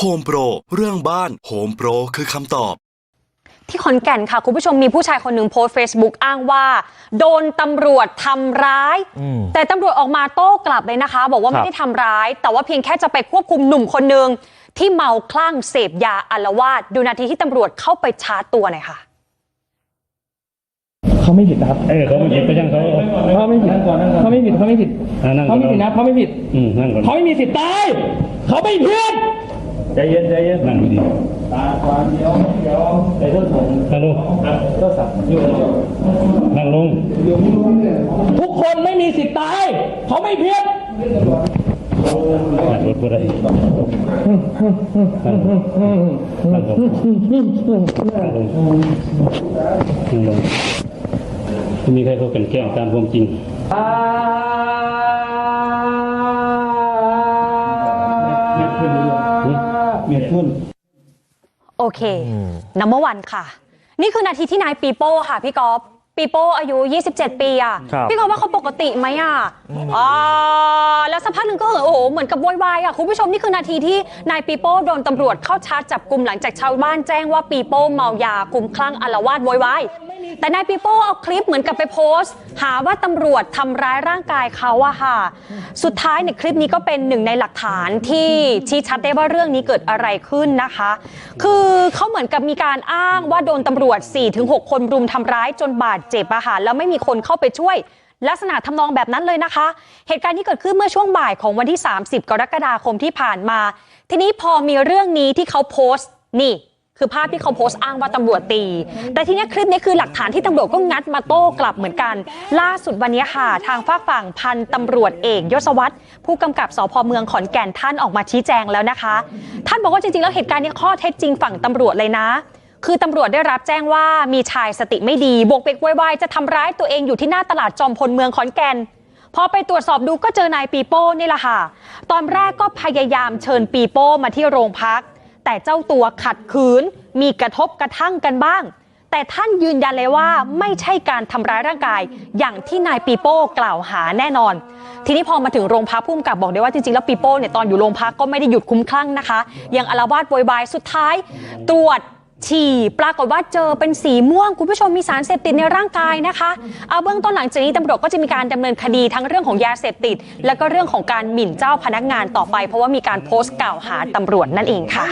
โฮมโปรเรื่องบ้านโฮมโปรคือคำตอบ ที่ขอนแก่นค่ะ คุณผู้ชมมีผู้ชายคนหนึ่งโพสต์ Facebook อ้างว่า โดนตำรวจทำร้าย อืม แต่ตำรวจออกมาโต้กลับเลยนะคะ บอกว่าครัไม่บได้ทำร้าย แต่ว่าเพียงแค่จะไปควบคุมหนุ่มคนหนึ่งที่เมาคลั่งเสพยาอาละวาดดูนาทีที่ตำรวจเข้าไปชาร์จตัวหน่อยค่ะ เขาไม่ผิดนะครับ เออเขาไม่ผิดก็ช่างเขาเขาไม่ผิดเขาไม่ผิดเขาไม่ผิดอ่านั่งก่เขาอนไม่ผิดนะเขาไม่ผิดอืมนั่งก่อนเขาไม่มีสิทธิ์ตายเขาไม่ผิด ใจเย็นใจเย็นนั่งดีตาความเดียวเดียวไอ้ต้นสงนั่งลงต้นสับอยู่นั่งลงทุกคนไม่มีสิทธิ์ตาย เขาไม่ผิดนั่งรถก็ได้นั่งนั่งลงนั่งลงนั่งลงนั่งลงไม่มีใครเขากันแกล้งตามความจริงเมียทุนโอเค นัมเบอร์วันค่ะ นี่คือนาทีที่นายปีโป้ค่ะพี่กอฟ ปีโป้อายุ 27 ปีอะ ครับพี่กอฟว่าเขาปกติไหมอะอ่าแล้วสักพักหนึ่งก็เออโอ้โหเหมือนกับโวยวายอะคุณผู้ชมนี่คือนาทีที่นายปีโป้โดนตำรวจเข้าชาร์จจับกลุ่มหลังจากชาวบ้านแจ้งว่าปีโป้เมายาคลุ้มคลั่งอาละวาดโวยวายแต่นายปีโป้เอาคลิปเหมือนกับไปโพสต์ หาว่าตำรวจทำร้ายร่างกายเขาอะค่ะ สุดท้ายในยคลิปนี้ก็เป็นหนึ่งในหลักฐานที่ชี้ชัดได้ว่าเรื่องนี้เกิดอะไรขึ้นนะคะ คือเขาเหมือนกับมีการอ้างว่าโดนตำรวจ 4-6 คนรุมทำร้ายจนบาดเจ็บอะค่ะแล้วไม่มีคนเข้าไปช่วย ลักษณะทำนองแบบนั้นเลยนะคะ เหตุการณ์ที่เกิดขึ้นเมื่อช่วงบ่ายของวันที่ 30 กรกฎาคมที่ผ่านมา ทีนี้พอมีเรื่องนี้ที่เขาโพสต์นี่คือภาพที่เขาโพสต์อ้างว่าตำรวจตี แต่ทีนี้คลิปนี้คือหลักฐานที่ตำรวจก็งัดมาโต้กลับเหมือนกัน ล่าสุดวันนี้ค่ะทางฝากฝั่งพันตำรวจเอกยศวัตรผู้กำกับสพเมืองขอนแก่นท่านออกมาชี้แจงแล้วนะคะ ท่านบอกว่าจริงๆแล้วเหตุการณ์นี้ข้อเท็จจริงฝั่งตำรวจเลยนะ คือตำรวจได้รับแจ้งว่ามีชายสติไม่ดีบกเบกวายๆจะทำร้ายตัวเองอยู่ที่หน้าตลาดจอมพลเมืองขอนแก่นพอไปตรวจสอบดูก็เจอนายปีโป้นี่แหละค่ะ ตอนแรกก็พยายามเชิญปีโป้มาที่โรงพัก แต่เจ้าตัวขัดขืน มีกระทบกระทั่งกันบ้าง แต่ท่านยืนยันเลยว่าไม่ใช่การทำร้ายร่างกาย อย่างที่นายปีโป้กล่าวหาแน่นอน ทีนี้พอมาถึงโรงพักพุ่มกับบอกได้ว่าจริงๆแล้วปีโป้เนี่ยตอนอยู่โรงพักก็ไม่ได้หยุดคุ้มคลั่งนะคะ ยังอาละวาดโวยวายสุดท้าย ตรวจ ฉี่ปรากฏว่าเจอเป็นสีม่วง คุณผู้ชมมีสารเสพติดในร่างกายนะคะเอาเบื้องต้นหลังจากนี้ตำรวจก็จะมีการดำเนินคดีทั้งเรื่องของยาเสพติด แล้วก็เรื่องของการหมิ่นเจ้าพนักงานต่อไป เพราะว่ามีการโพสต์กล่าวหาตำรวจนั่นเองค่ะ